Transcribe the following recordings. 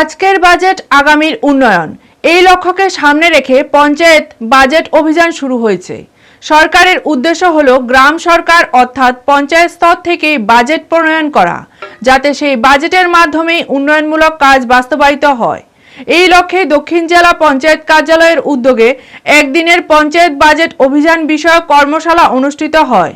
আজকের বাজেট আগামীর উন্নয়ন। এই লক্ষ্যকে সামনে রেখে পঞ্চায়েত বাজেট অভিযান শুরু হয়েছে। সরকারের উদ্দেশ্য হল গ্রাম সরকার অর্থাৎ পঞ্চায়েত স্তর থেকে বাজেট প্রণয়ন করা, যাতে সেই বাজেটের মাধ্যমে উন্নয়নমূলক কাজ বাস্তবায়িত হয়। এই লক্ষ্যে দক্ষিণ জেলা পঞ্চায়েত কার্যালয়ের উদ্যোগে একদিনের পঞ্চায়েত বাজেট অভিযান বিষয়ক কর্মশালা অনুষ্ঠিত হয়।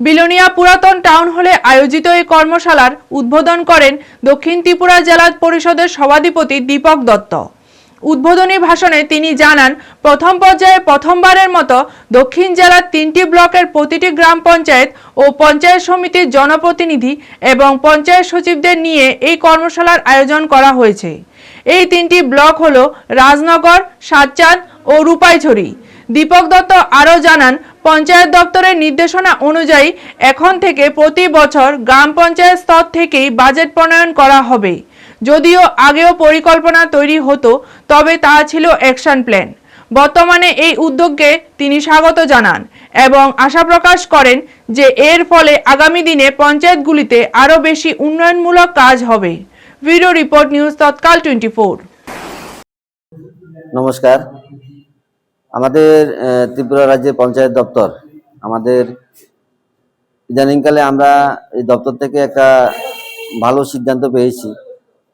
বিলোনিয়া পুরাতন টাউন হলে আয়োজিত এই কর্মশালার উদ্বোধন করেন দক্ষিণ ত্রিপুরা জেলা পরিষদের সভাধিপতি দীপক দত্ত। উদ্বোধনী ভাষণে তিনি জানান, প্রথম পর্যায়ে প্রথমবারের মতো দক্ষিণ জেলার তিনটি ব্লকের প্রতিটি গ্রাম পঞ্চায়েত ও পঞ্চায়েত সমিতির জনপ্রতিনিধি এবং পঞ্চায়েত সচিবদের নিয়ে এই কর্মশালার আয়োজন করা হয়েছে। এই তিনটি ব্লক হল রাজনগর, সাতচাঁদ ও রূপাইছড়ি। দীপক দত্ত আরও জানান, পঞ্চায়েত দপ্তরের নির্দেশনা অনুযায়ী এখন থেকে প্রতি বছর গ্রাম পঞ্চায়েত স্তর থেকেই বাজেট প্রণয়ন করা হবে। যদিও আগেও পরিকল্পনা তৈরি হতো, তবে তা ছিল অ্যাকশন প্ল্যান। বর্তমানে এই উদ্যোগকে তিনি স্বাগত জানান এবং আশা প্রকাশ করেন যে এর ফলে আগামী দিনে পঞ্চায়েতগুলিতে আরও বেশি উন্নয়নমূলক কাজ হবে। Video report news Tatkal twenty নমস্কার। আমাদের ত্রিপুরা রাজ্যের পঞ্চায়েত দপ্তর, আমাদের ইদানিংকালে আমরা এই দপ্তর থেকে একটা ভালো সিদ্ধান্ত পেয়েছি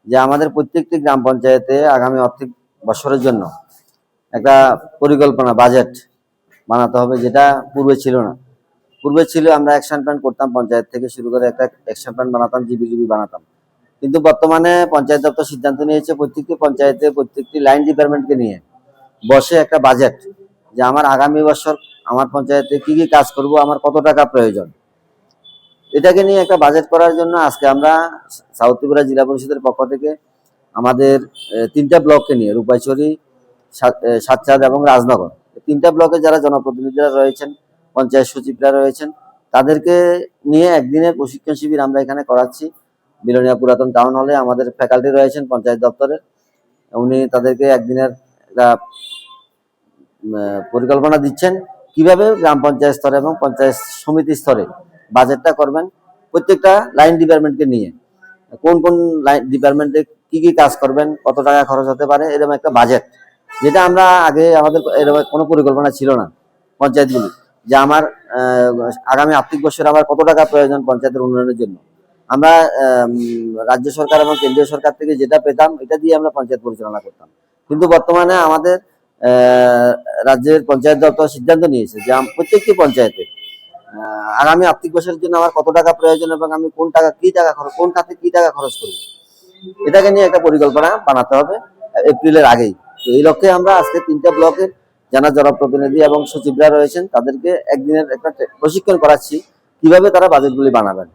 যে আমাদের প্রত্যেকটি গ্রাম পঞ্চায়েতে আগামী আর্থিক বছরের জন্য একটা পরিকল্পনা, বাজেট বানাতে হবে যেটা পূর্বে ছিল না। পূর্বে ছিল আমরা অ্যাকশন প্ল্যান করতাম পঞ্চায়েত থেকে শুরু করে একটা অ্যাকশন প্ল্যান বানাতাম জিবি জিবি বানাতাম। কিন্তু বর্তমানে পঞ্চায়েত দপ্তর সিদ্ধান্ত নিয়েছে প্রত্যেকটি পঞ্চায়েতে প্রত্যেকটি লাইন ডিপার্টমেন্টকে নিয়ে। বসে একটা বাজেট যে আমার আগামী বছর আমার পঞ্চায়েতে কি কি কাজ করব, আমার কত টাকা প্রয়োজন। এটাকে নিয়ে একটা বাজেট করার জন্য আজকে আমরা সাউথ ত্রিপুরা জেলা পরিষদের পক্ষ থেকে আমাদের তিনটা ব্লককে নিয়ে, রূপাইছড়ি সাত- সাতচাঁদ এবং রাজনগর তিনটা ব্লকে যারা জনপ্রতিনিধিরা রয়েছেন, পঞ্চায়েত সচিবরা রয়েছেন, তাদেরকে নিয়ে একদিনের প্রশিক্ষণ শিবির আমরা এখানে করাচ্ছি। বিলোনিয়া পুরাতন টাউন হলে আমাদের ফ্যাকাল্টি রয়েছেন পঞ্চায়েত দপ্তরের। উনি তাদেরকে একদিনের পরিকল্পনা দিচ্ছেন কীভাবে গ্রাম পঞ্চায়েত স্তরে এবং পঞ্চায়েত সমিতি স্তরে বাজেটটা করবেন প্রত্যেকটা লাইন ডিপার্টমেন্টকে নিয়ে। কোন কোন লাইন ডিপার্টমেন্টে কি কি কাজ করবেন, কত টাকা খরচ হতে পারে, এরকম একটা বাজেট। যেটা আমরা আগে আমাদের এরকম কোনো পরিকল্পনা ছিল না পঞ্চায়েতগুলি, যে আমার আগামী আর্থিক বছরে আমার কত টাকা প্রয়োজন পঞ্চায়েতের উন্নয়নের জন্য। আমরা রাজ্য সরকার এবং কেন্দ্রীয় সরকার থেকে যেটা পেতাম, এটা দিয়ে আমরা পঞ্চায়েত পরিচালনা করতাম। কিন্তু বর্তমানে আমাদের রাজ্যের পঞ্চায়েত দপ্তর সিদ্ধান্ত নিয়েছে যে প্রত্যেকটি পঞ্চায়েতে আগামী আর্থিক বছরের জন্য আমার কত টাকা প্রয়োজন এবং আমি কোন টাকা কি টাকা খরচ, কোন খাতে কি টাকা খরচ করব। এটাকে নিয়ে একটা পরিকল্পনা বানাতে হবে এপ্রিলের আগেই। তো এই লক্ষ্যে আমরা আজকে তিনটা ব্লকের যারা জনপ্রতিনিধি এবং সচিবরা রয়েছেন, তাদেরকে একদিনের একটা প্রশিক্ষণ করাচ্ছি, কীভাবে তারা বাজেটগুলি বানাবেন।